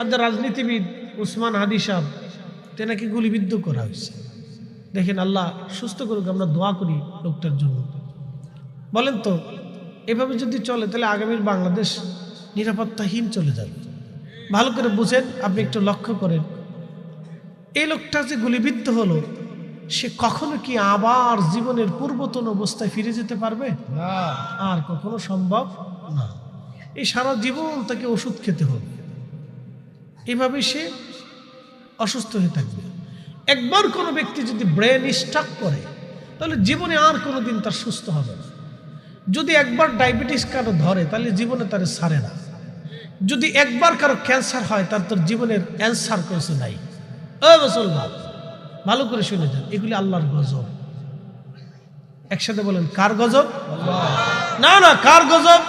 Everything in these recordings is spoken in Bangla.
রাজনীতিবিদ উসমান হাদি সাহ তেনাকে গুলিবিদ্ধ করা হয়েছে। দেখেন আল্লাহ সুস্থ করুক আমরা দোয়া করি লোকটার জন্য। বলেন তো এভাবে যদি চলে তাহলে আগামীর বাংলাদেশ নিরাপত্তাহীন চলে যাবে। ভালো করে বুঝেন আপনি একটু লক্ষ্য করেন। এই লোকটা যে গুলিবিদ্ধ হলো সে কখনো কি আবার জীবনের পূর্বতন অবস্থায় ফিরে যেতে পারবে? আর কখনো সম্ভব না। এই সারা জীবন তাকে ওষুধ খেতে হবে। এভাবে সে অসুস্থ হয়ে থাকবে। একবার কোনো ব্যক্তি যদি ব্রেন স্ট্রাক করে, তাহলে জীবনে আর কোনো দিন তার সুস্থ হবে না। যদি একবার ডায়াবেটিস কারও ধরে, তাহলে জীবনে তার সারে না। যদি একবার কারও ক্যান্সার হয়, তার তোর জীবনের অ্যান্সার কিছু নাই। ও ভালো করে শুনে যান, এগুলি আল্লাহর গজব। একসাথে বলেন, কার গজব? না না, কার গজব?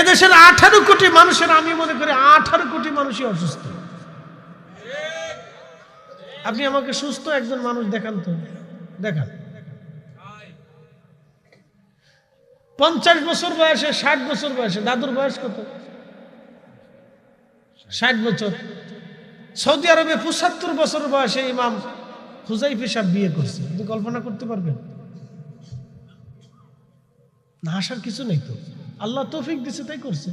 এদেশের আঠারো কোটি মানুষের, আমি মনে করি আঠারো কোটি মানুষই অসুস্থ। আপনি আমাকে সুস্থ একজন মানুষ দেখান তো। দেখান। পঞ্চাশ বছর বয়সে, ষাট বছর বয়সে, দাদুর বয়স কত? ষাট বছর। সৌদি আরবে পঁচাত্তর বছর বয়সে ইমাম হুজাইফ সাহেব বিয়ে করছে। আপনি কল্পনা করতে পারবেন? না, আসার কিছু নেই তো। আল্লাহ তৌফিক দিছে, তাই করছে।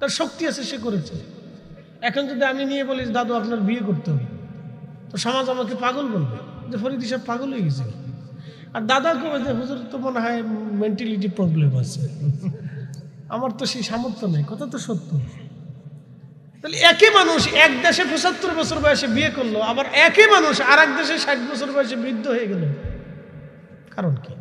তার শক্তি আছে, সে করেছে। এখন যদি আমি নিয়ে বলি, দাদু, আপনার বিয়ে করতে হবে। তো সমাজ আমাকে পাগল বলবে যে, ফরিদ সাহেব পাগল হয়ে গেছে। আর দাদা কবে যে, হুজুর, তো মনে হয় মেন্টালিটি প্রবলেম আছে। আমার তো সেই সামর্থ্য নেই, কথা তো সত্য। তাহলে একই মানুষ এক দেশে পঁচাত্তর বছর বয়সে বিয়ে করল, আবার একই মানুষ আর এক দেশে ষাট বছর বয়সে বৃদ্ধ হয়ে গেল। কারণ কি?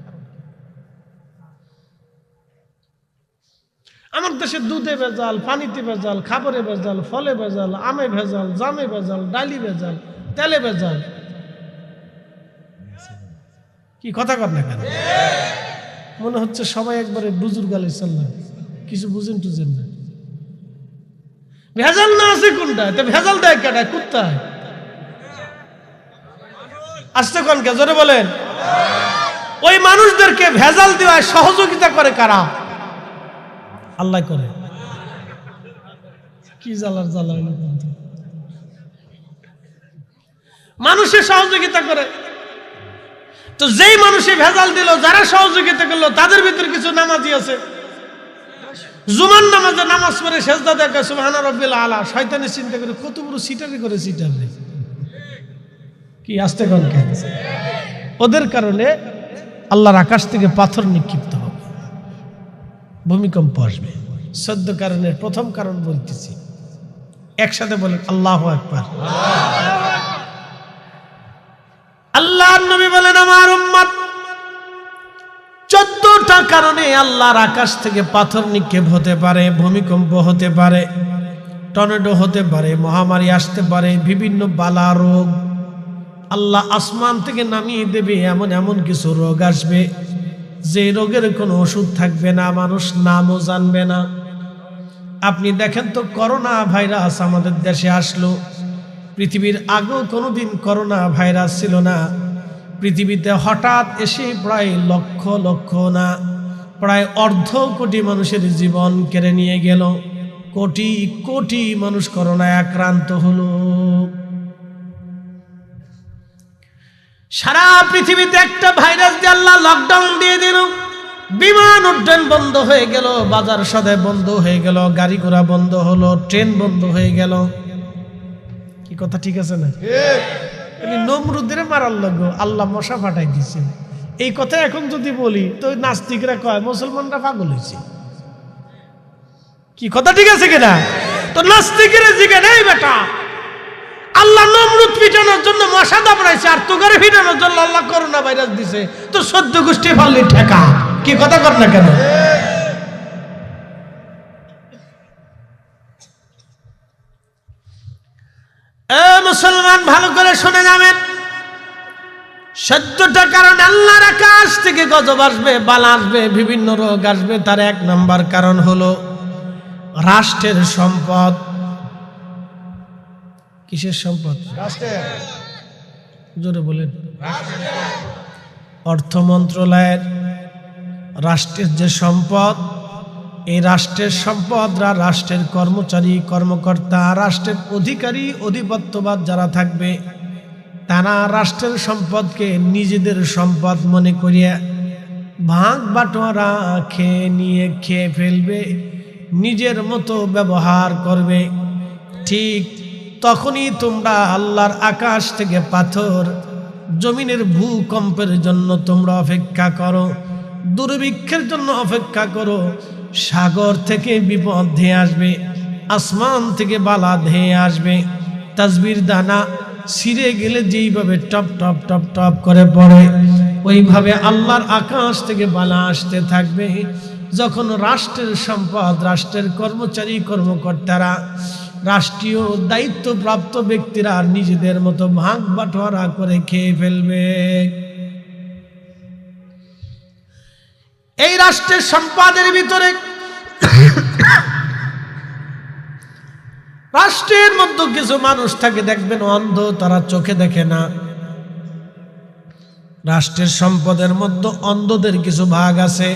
আমার দেশে দুধে ভেজাল, পানিতে ভেজাল, খাবারে ভেজাল, ফলে ভেজাল, আমে ভেজাল, জামে ভেজাল ডালি ভেজাল, তেলে ভেজাল। কি কথা কর না কেন? মনে হচ্ছে সবাই একবারে বুজুর্গ সাল্লাম কিছু বুঝেন টুঝেন না। ভেজাল না আছে কোনটা? তো ভেজাল দেয় কেটায় কুত্তায়। আসতে কোন কে? জোরে বলেন। ওই মানুষদেরকে ভেজাল দেওয়ায় সহযোগিতা করে কারা? আল্লাহ করে। কি জ্বালার জ্বালা মানুষের সহযোগিতা করে। তো যেই মানুষে ভেজাল দিল, যারা সহযোগিতা করল, তাদের ভিতরে কিছু নামাজি আছে। জুমান নামাজে নামাজ পড়ে শেষদা দেখা সুবহানা রব্বিল আলা শয়তানি চিন্তা করে, কত বড় সিটারি করে সিটার কি আসতে কনকে ওদের কারণে আল্লাহর আকাশ থেকে পাথর নিক্ষিপ্ত। ভূমিকম্প আসবে। সদ্য কারণের প্রথম কারণ বলতেছি। একসাথে বলেন, আল্লাহ একবার আল্লাহ নবী বলেন, আমার উম্মত। চোদ্দটা কারণে আল্লাহর আকাশ থেকে পাথর নিক্ষেপ হতে পারে, ভূমিকম্প হতে পারে, টর্নেডো হতে পারে, মহামারী আসতে পারে, বিভিন্ন বালা রোগ। আল্লাহ আসমান থেকে নামিয়ে দেবে, এমন এমন কিছু রোগ আসবে। যে রোগের কোনো ওষুধ থাকবে না, মানুষ নামও জানবে না। আপনি দেখেন তো করোনা ভাইরাস আমাদের দেশে আসলো। পৃথিবীর আগেও কোনোদিন করোনা ভাইরাস ছিল না। পৃথিবীতে হঠাৎ এসে প্রায় লক্ষ লক্ষ না, প্রায় অর্ধ কোটি মানুষের জীবন কেড়ে নিয়ে গেল। কোটি কোটি মানুষ করোনায় আক্রান্ত হলো। সারা পৃথিবীতে একটা ভাইরাস আল্লাহ লকডাউন বিমান উড্ডয়ন বন্ধ হয়ে গেল বাজার সদায় বন্ধ হয়ে গেল গাড়ি ঘোড়া বন্ধ হলো ট্রেন বন্ধ হয়ে গেল। কি কথা ঠিক আছে না? নমরুদের মারার লাগো আল্লাহ মশা ফাটাই দিছে। এই কথা এখন যদি বলি তো নাস্তিকরা কয় মুসলমানরা পাগল হয়েছে। কি কথা ঠিক আছে কিনা? তো নাস্তিকেরা জিগে নেই বেটা। আল্লাহ নমরুদ পিটানোর জন্য মশা দাবড়াইছে আর তোগারে পিটানোর জন্য আল্লাহ করোনা ভাইরাস দিছে। তো সদ্য গোষ্ঠী পারলি ঠেকা। কি কথা কর না কেন? মুসলমান ভালো করে শুনে যাবেন। সত্যটা কারণ আল্লাহর আকাশ থেকে গজব আসবে বালা আসবে বিভিন্ন রোগ আসবে। তার এক নাম্বার কারণ হলো রাষ্ট্রের সম্পদ। কিসের সম্পদ? জোরে বলেন। অর্থ মন্ত্রণালয়ের রাষ্ট্রের যে সম্পদ, এই রাষ্ট্রের সম্পদরা রাষ্ট্রের কর্মচারী, কর্মকর্তা, রাষ্ট্রের অধিকারী অধিপত্যবাদ যারা থাকবে, তারা রাষ্ট্রের সম্পদকে নিজেদের সম্পদ মনে করিয়া ভাগ বাটোয়ারা খেয়ে নিয়ে খেয়ে ফেলবে, নিজের মতো ব্যবহার করবে। ঠিক তখনই তোমরা আল্লাহর আকাশ থেকে পাথর, জমিনের ভূকম্পের জন্য তোমরা অপেক্ষা করো। দুর্ভিক্ষের জন্য অপেক্ষা করো। সাগর থেকে বিপদ ধেয়ে আসবে, আসমান থেকে বালা ধেয়ে আসবে। তাজবির দানা ছিঁড়ে গেলে যেইভাবে টপ টপ টপ টপ করে পড়ে, ওইভাবে আল্লাহর আকাশ থেকে বালা আসতে থাকবে। যখন রাষ্ট্রের সম্পদ, রাষ্ট্রের কর্মচারী, কর্মকর্তারা, রাষ্ট্রীয় দায়িত্বপ্রাপ্ত ব্যক্তিরা নিজেদের মতো ভাগ বাটোয়ারা করে খেয়ে ফেলবে। এই রাষ্ট্রের সম্পাদের ভিতরে রাষ্ট্রের মধ্যে কিছু মানুষ থাকে, দেখবেন অন্ধ, তারা চোখে দেখে না। রাষ্ট্রের সম্পদের মধ্যে অন্ধদের কিছু ভাগ আছে।